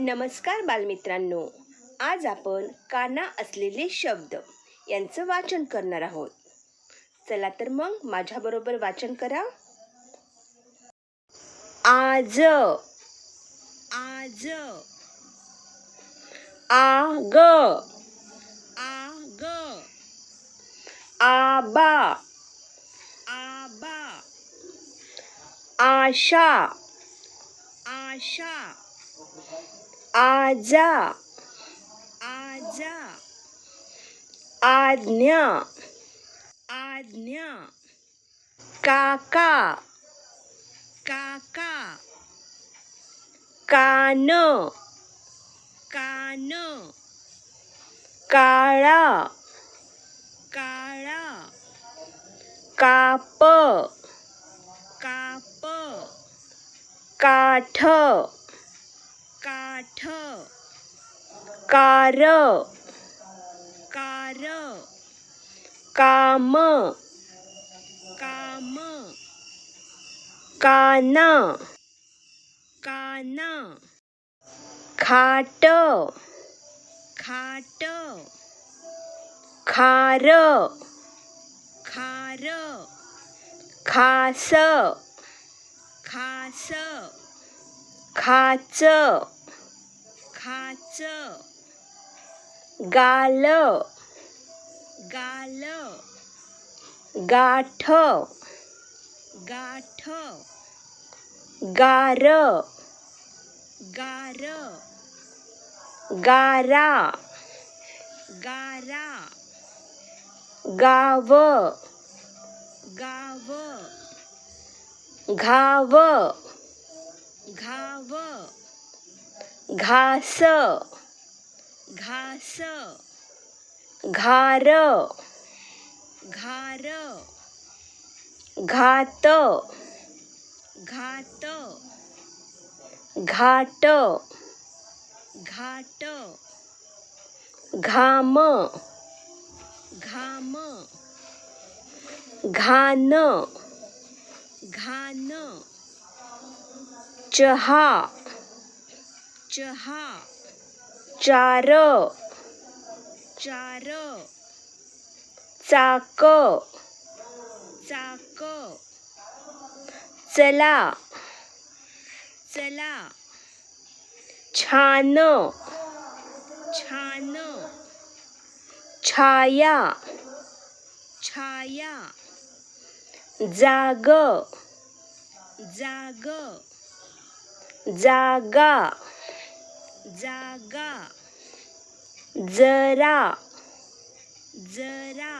नमस्कार बालमित्रांनो. आज आपण काना असलेले शब्द यांचं वाचन करणार आहोत. चला तर मग माझ्याबरोबर वाचन करा. आज. आज. आग. आग. आबा. आबा. आशा. आशा. आजा आजा आज्ञा। आज्ञा। काका। काका। कान। कान। काळा। काळा। काप। काप। काठ। काठ. कार. कार. काम. काम. काना. काना. खाट. खाट. खार. खार. खास. खास. खाच. खाच. गाल. गाल. गाठ. गाठ. गार. गार. गारा. गारा. गाव. गाव. घाव. घाव. घास घास घार घार घात घात घाट घाट घाम घाम घान घान चहा चहा. चार. चार. चाक. चाक. चला. चला. छान. छान. छाया. छाया. जाग. जाग. जागा. जागा. जरा. जरा.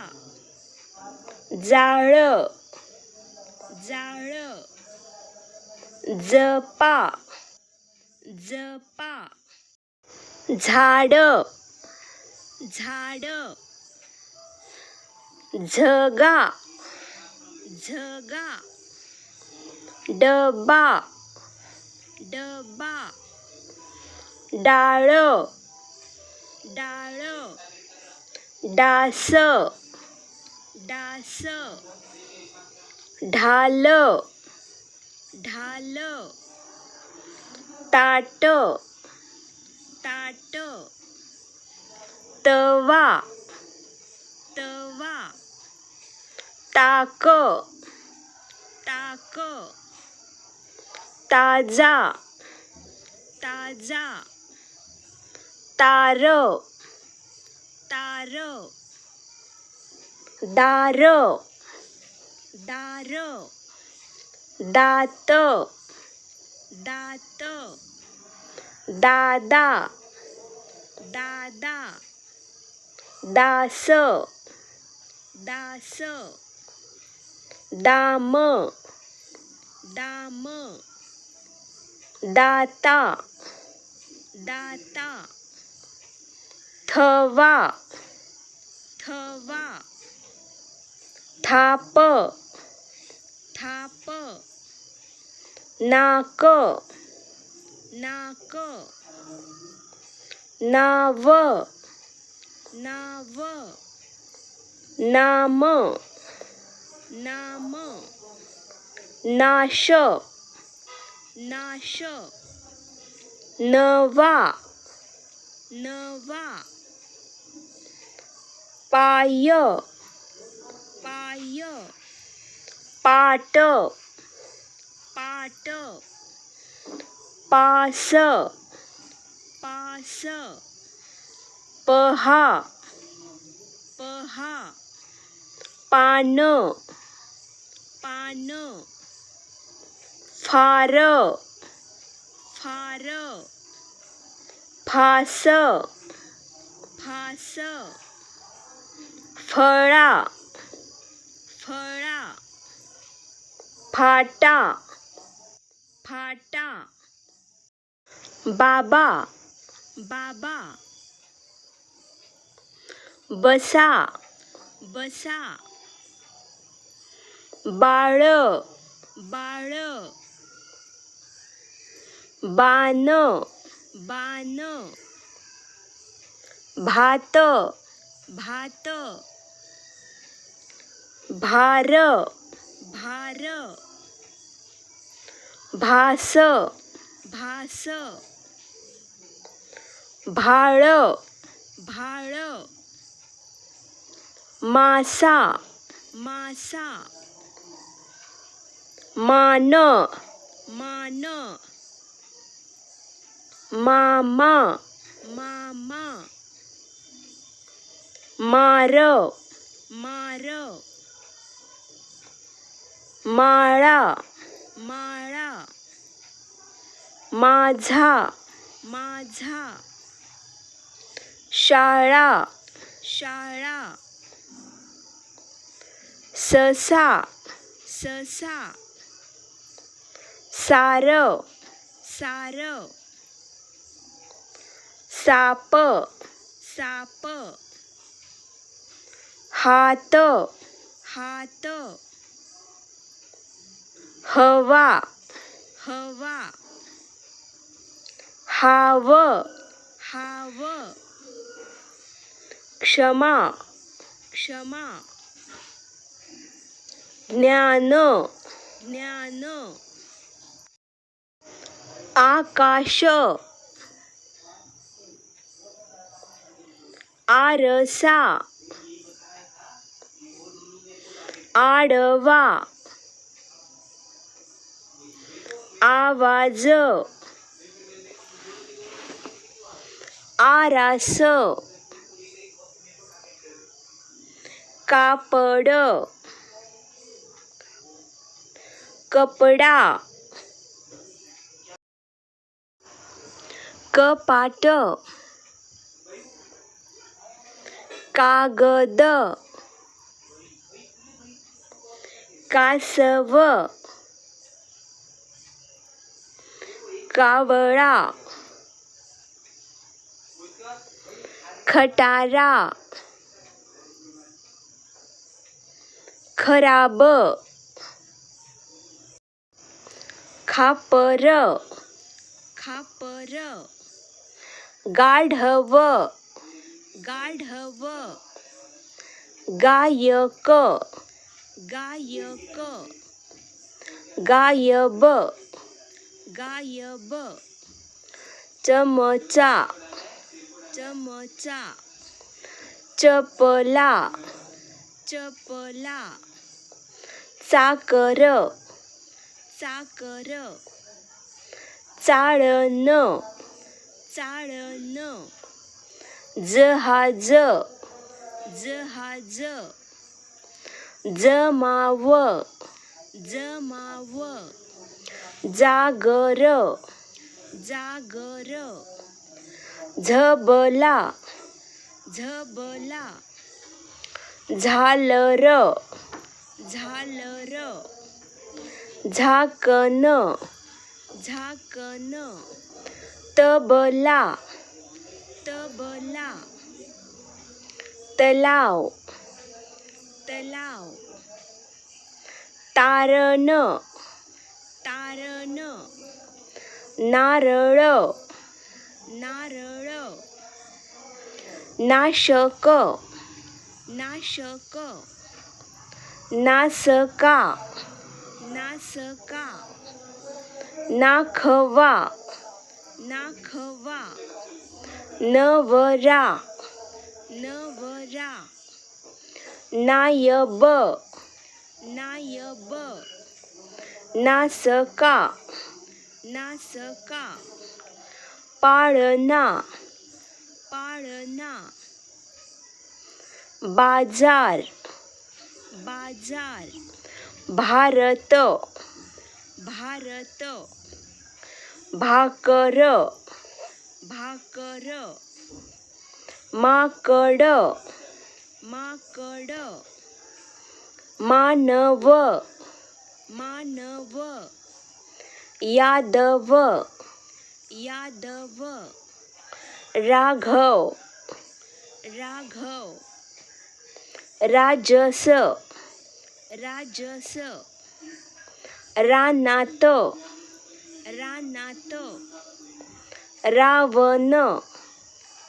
जाळ. जाळ. जपा. जपा. झाड. झाड. झगा. झगा. डबा. डबा. डाळ. डाळ. डास. डास. ढाल. ढाल. ताट. ताट. तवा. तवा. ताक. ताक. ताजा. ताजा. तार तार दार. दार. दात. दात. दादा. दादा. दास. दास. दाम. दाम. दाता. दाता. थवा थवा थाप. थाप. नाक. नाक. नाव. नाव. नाम. नाम. नाश. नाश. नवा. नवा. 八月，八月，八豆，八豆，八色，八色，八号，八号，八诺，八诺，八儿，八儿，八色，八色。फळा फळा फाटा फाटा बाबा बाबा बसा बसा बाळ बाळ बाण बाण भात भात. भार. भार. भास. भास. भाळ. भाळ. मासा. मासा. मान. मान. मामा. मामा. मार मार माळा. माळा. माझा. माझा. शाळा. शाळा. ससा. ससा. सार सार साप. साप. हात. हात. हवा. हवा. हाव. हाव. क्षमा. क्षमा. ज्ञान. ज्ञान. आकाश. आरसा. आडवा. आवाज. आरास. कापड. कपडा. कपाट. कागद. कासव. कावळा. खटारा. खराब. खापर. खापर. गाढव. गाढव. गायक. गायक. गायब. गायब. चमचा. चमचा. चपला. चपला. चाकर. चाकर. चाळण. चाळण. जहाज. जहाज. जमाव. जमाव. जागर. जागर. झबला. झबला. झालर. झालर. झाकण. झाकण. तबला. तबला. तलाव. तलाव। तारण। तारण। नारळ। नारळ। नाशक। नाशक। नासका। नासका। नाखवा। नाखवा। नवरा। नवरा। नायब. नायब. नासका. नासका. पाळणा. पाळणा. बाजार. बाजार. भारत. भारत. भाकर. भाकर. माकड. माकड. मानव. मानव. यादव. यादव. राघव. राघव. राजस. राजस. रानात. रानात. रावण.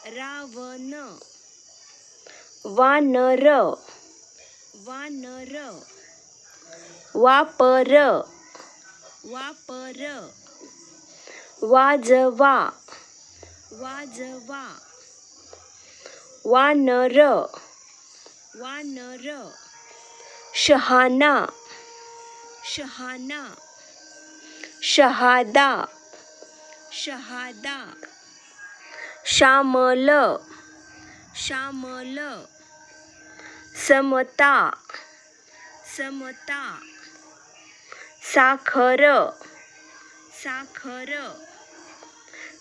रावण. वानर. वानर. वापर. वापर. वाजवा. वाजवा. वानर. वानर. शहाणा. शहाणा. शहादा. शहादा. श्यामल. श्यामल समता. समता. साखर. साखर.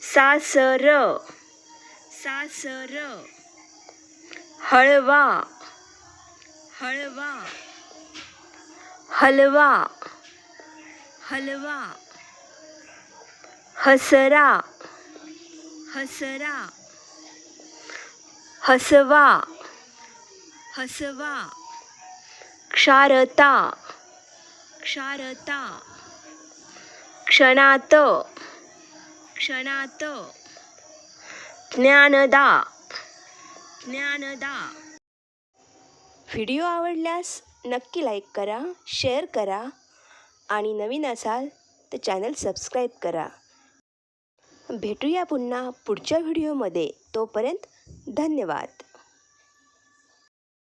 सासर. सासर. हळवा हळवा हलवा. हलवा. हसरा. हसरा. हसवा. हसवा. क्षारता. क्षारता. क्षणात. क्षणात. ज्ञानदा. ज्ञानदा. व्हिडिओ आवडल्यास नक्की लाईक करा शेअर करा आणि नवीन असाल तर चॅनल सबस्क्राईब करा. भेटूया पुन्हा पुढच्या व्हिडिओमध्ये. तोपर्यंत धन्यवाद.